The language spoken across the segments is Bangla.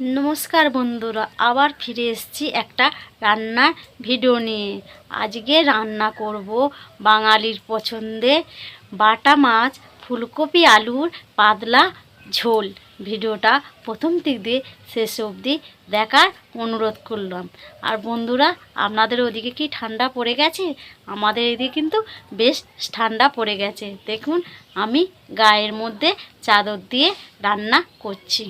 নমস্কার বন্ধুরা, আবার ফিরে এসেছি একটা রান্নার ভিডিও নিয়ে। আজকে রান্না করব বাঙালির পছন্দে বাটা মাছ, ফুলকপি আলুর পাতলা ঝোল। ভিডিওটা প্রথম দিক দিয়ে শেষ অবধি দেখার অনুরোধ করলাম। আর বন্ধুরা, আপনাদের ওদিকে কি ঠান্ডা পড়ে গেছে? আমাদের এদিকে কিন্তু বেশ ঠান্ডা পড়ে গেছে। দেখুন, আমি গায়ের মধ্যে চাদর দিয়ে রান্না করছি।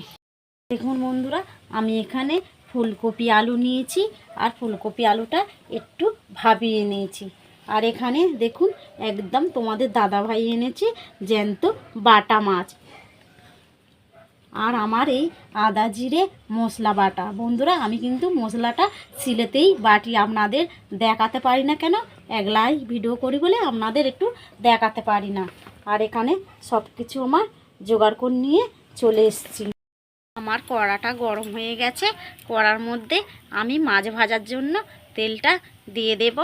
দেখুন বন্ধুরা, আমি এখানে ফুলকপি আলু নিয়েছি, আর ফুলকপি আলুটা একটু ভাবিয়ে নিয়েছি। আর এখানে দেখুন, একদম তোমাদের দাদাভাই এনেছে জ্যান্ত বাটা মাছ। আর আমার এই আদা জিরে মশলা বাটা। বন্ধুরা, আমি কিন্তু মশলাটা সিলেতেই বাটি আপনাদের দেখাতে পারি না কেন? একলাই ভিডিও করি বলে আপনাদের একটু দেখাতে পারি না। আর এখানে সব কিছু আমার জোগাড় করে নিয়ে চলে এসেছি। আমার কড়াটা গরম হয়ে গেছে। কড়ার মধ্যে আমি মাছ ভাজার জন্য তেলটা দিয়ে দেব।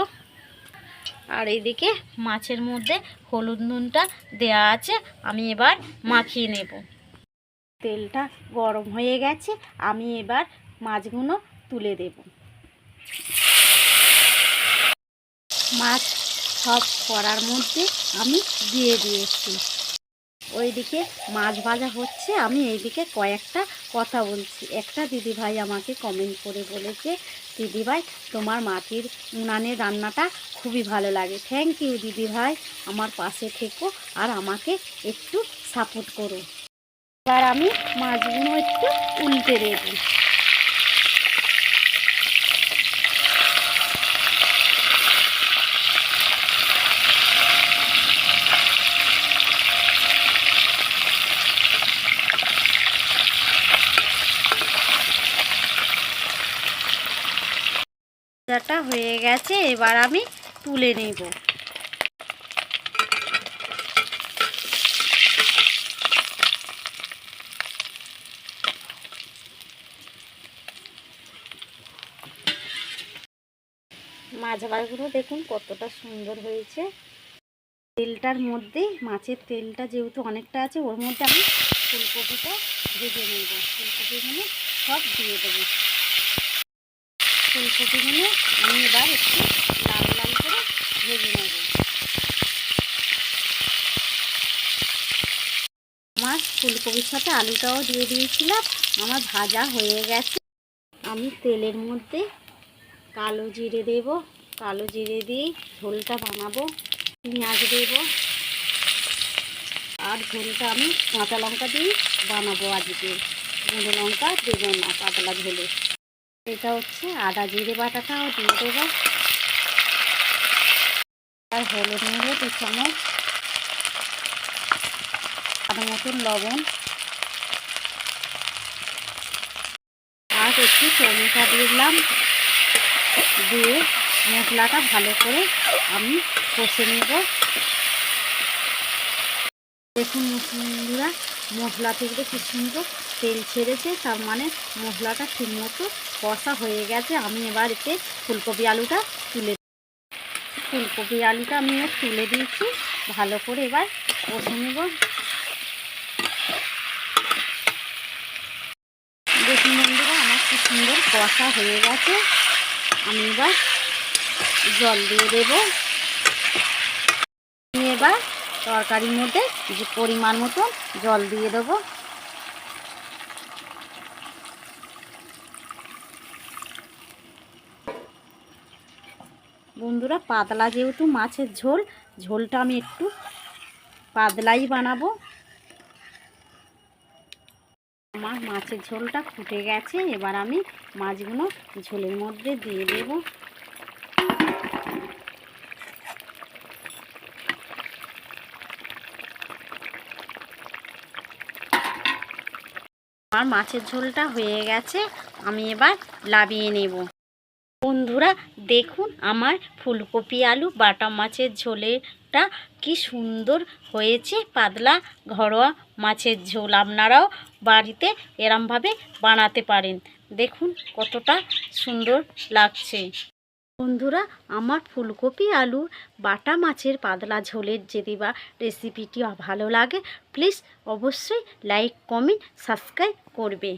আর এইদিকে মাছের মধ্যে হলুদ নুনটা দেওয়া আছে, আমি এবার মাখিয়ে নেব। তেলটা গরম হয়ে গেছে, আমি এবার মাছগুলো তুলে দেব। মাছ সব করার মধ্যে আমি দিয়ে দিয়েছি। ওইদিকে মাছ ভাজা হচ্ছে। আমি এইদিকে কয়েকটা কথা বলছি। একটা দিদিভাই আমাকে কমেন্ট করে বলেছে, দিদিভাই, তোমার মাটির উনানের রান্নাটা খুবই ভালো লাগে। থ্যাংক ইউ দিদিভাই। আমার পাশে থেকো আর আমাকে একটু সাপোর্ট করো। এবার আমি মাছগুলো একটু উল্টে দেব। ভাজাটা হয়ে গেছে, এবার আমি তুলে নেব। মাছ দেখুন কতটা সুন্দর হয়েছে। তেলটার মধ্যে, মাছের তেলটা যেহেতু অনেকটা আছে, ওর মধ্যে আমি ফুলকপিটা ভেজে নেব। ফুলকপিগুলো সব দিয়ে দেবো। ফুলকপিগুলো আমি এবার একটু লাল লাল করে ভেজে নেব। আমার ফুলকপির সাথে আলুটাও দিয়ে দিয়েছিলাম, আমার ভাজা হয়ে গেছে। আমি তেলের মধ্যে কালো জিরে দেব, কালো জিরে দিয়ে ঝোলটা বানাবো, পেঁয়াজ দেব, আর ঝোলটা আমি কাঁচা লঙ্কা দিয়ে বানাবো আজকে। গুঁড়ো লঙ্কা দেবো না পাতলা ঝোলে। এটা হচ্ছে আদা জিরে বাটাটাও দিয়ে দেবো। আর হলুদ নেব দু চামচ। আদা মতন লবণ। আর একটু টমেটো দিলাম। দিয়ে মশলাটা ভালো করে আমি কষে নেব। দেখুন বন্ধুরা, মশলা থেকে কি সুন্দর তেল ছেড়েছে, তার মানে মশলাটা ঠিকমতো কষা হয়ে গেছে। আমি এবার এতে ফুলকপি আলুটা তুলে ফুলকপি আলুটা আমি এবার তুলে দিয়েছি। ভালো করে এবার কষে নেব। দেখুন বন্ধুরা, আমার কি সুন্দর কষা হয়ে গেছে। আমি এবার জল দিয়ে দেব। আমি এবার তরকারির মধ্যে যে পরিমাণ মতো জল দিয়ে দেবো। বন্ধুরা, পাতলা যেহেতু মাছের ঝোল, ঝোলটা আমি একটু পাতলাই বানাবো। আমার মাছের ঝোলটা ফুটে গেছে, এবার আমি মাছগুলো ঝোলের মধ্যে দিয়ে দেব। আমার মাছের ঝোলটা হয়ে গেছে, আমি এবার লাবিয়ে নেব। বন্ধুরা, দেখুন আমার ফুলকপি আলু বাটা মাছের ঝোলেটা কি সুন্দর হয়েছে, পাতলা ঘরোয়া মাছের ঝোল। আপনারাও বাড়িতে এরমভাবে বানাতে পারেন। দেখুন কতটা সুন্দর লাগছে। বন্ধুরা, আমার ফুলকপি আলু বাটা মাছের পাতলা ঝোলের যদি বা রেসিপিটি ভালো লাগে প্লিজ অবশ্যই লাইক কমেন্ট সাবস্ক্রাইব করবে।